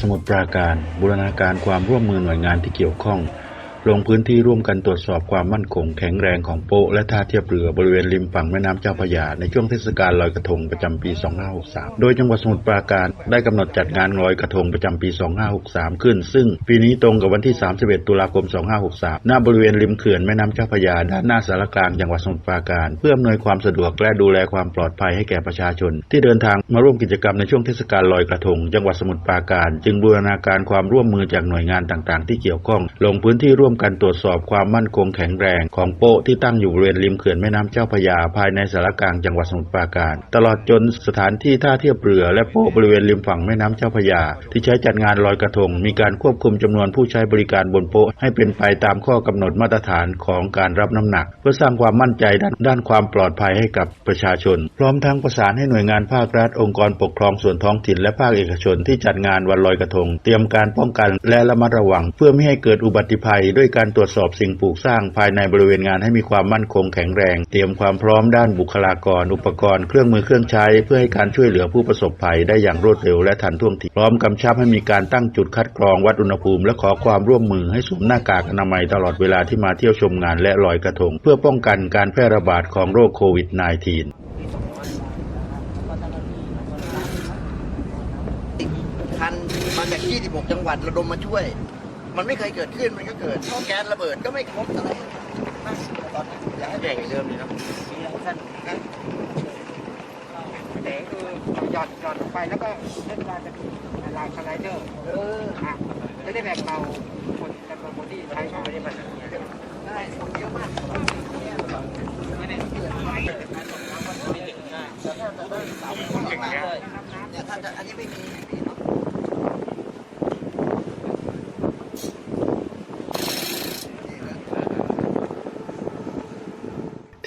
สมุดปราการบูรณาการความร่วมมือหน่วยงานที่เกี่ยวข้อง ลงพื้นที่ร่วมกันตรวจสอบความมั่นคงแข็งแรงของโป๊ะและท่าเทียบเรือบริเวณริมฝั่งแม่น้ำเจ้าพระยาในช่วงเทศกาลลอยกระทงประจำปี 2563 โดยจังหวัดสมุทรปราการได้กำหนดจัดงานลอยกระทงประจำปี 2563 ขึ้น ซึ่งปีนี้ตรงกับวันที่ 31 ตุลาคม 2563ณบริเวณริมเขื่อนแม่น้ำเจ้าพระยาด้านหน้าสารกลางจังหวัดสมุทรปราการ เพื่ออำนวยความสะดวกและดูแลความปลอดภัยให้แก่ประชาชน ที่เดินทางมาร่วมกิจกรรมในช่วงเทศกาลลอยกระทง จังหวัดสมุทรปราการ จึงบูรณาการความร่วมมือจากหน่วยงานต่าง ๆ ที่เกี่ยวข้อง ลงพื้นที่ร่วมมกันตรวจสอบความมั่นคงแข็งแรงของโป๊ะที่ตั้งอยู่บริเวณริมเขื่อนแม่น้ำเจ้าพระยาภายในสารกลางจังหวัดสมุทรปราการ ตลอดจนสถานที่ท่าเทียบเรือและโป๊ะบริเวณริมฝั่งแม่น้ำเจ้าพระยา ที่ใช้จัดงานลอยกระทง มีการควบคุมจำนวนผู้ใช้บริการบนโป๊ะให้เป็นไปตามข้อกำหนดมาตรฐานของการรับน้ำหนัก เพื่อสร้างความมั่นใจด้านด้านความปลอดภัยให้กับประชาชน พร้อมทั้งประสานให้หน่วยงานภาครัฐองค์กรปกครองส่วนท้องถิ่นและภาคเอกชนที่จัดงานวันลอยกระทง เตรียมการป้องกันและระมัดระวัง เพื่อไม่ให้เกิดอุบัติภัยด้วยการตรวจสอบสิ่งปลูกสร้างภายในบริเวณงานให้มีความมั่นคงแข็งแรง เตรียมความพร้อมด้านบุคลากร อุปกรณ์เครื่องมือเครื่องใช้ เพื่อให้การช่วยเหลือผู้ประสบภัยได้อย่างรวดเร็วและทันท่วงทีพร้อมกำชับให้มีการตั้งจุดคัดกรองวัดอุณหภูมิ และขอความร่วมมือให้สวมหน้ากากอนามัยตลอดเวลาที่มาเที่ยวชมงานและลอยกระทง เพื่อป้องกันการแพร่ระบาดของโรคโควิด -19 คันมาจาก 26 จังหวัดระดมมาช่วย มันไม่เคยเกิดขึ้นมันก็เกิดท่อแก๊สระเบิดก็ไม่ครบอะไรมากตอนนี้อยากให้แบ่งเหมือนเดิมเลยนะแต่คือหย่อนหย่อนลงไปแล้วก็เล่นการเป็นลายสไลเดอร์เอออะจะได้แบ่งเบาคนจำนวนคนที่ใช้ไม่ได้มันได้คนเยอะมากเนี่ยถ้าจะอันนี้ไม่มีไม่มีเนอะ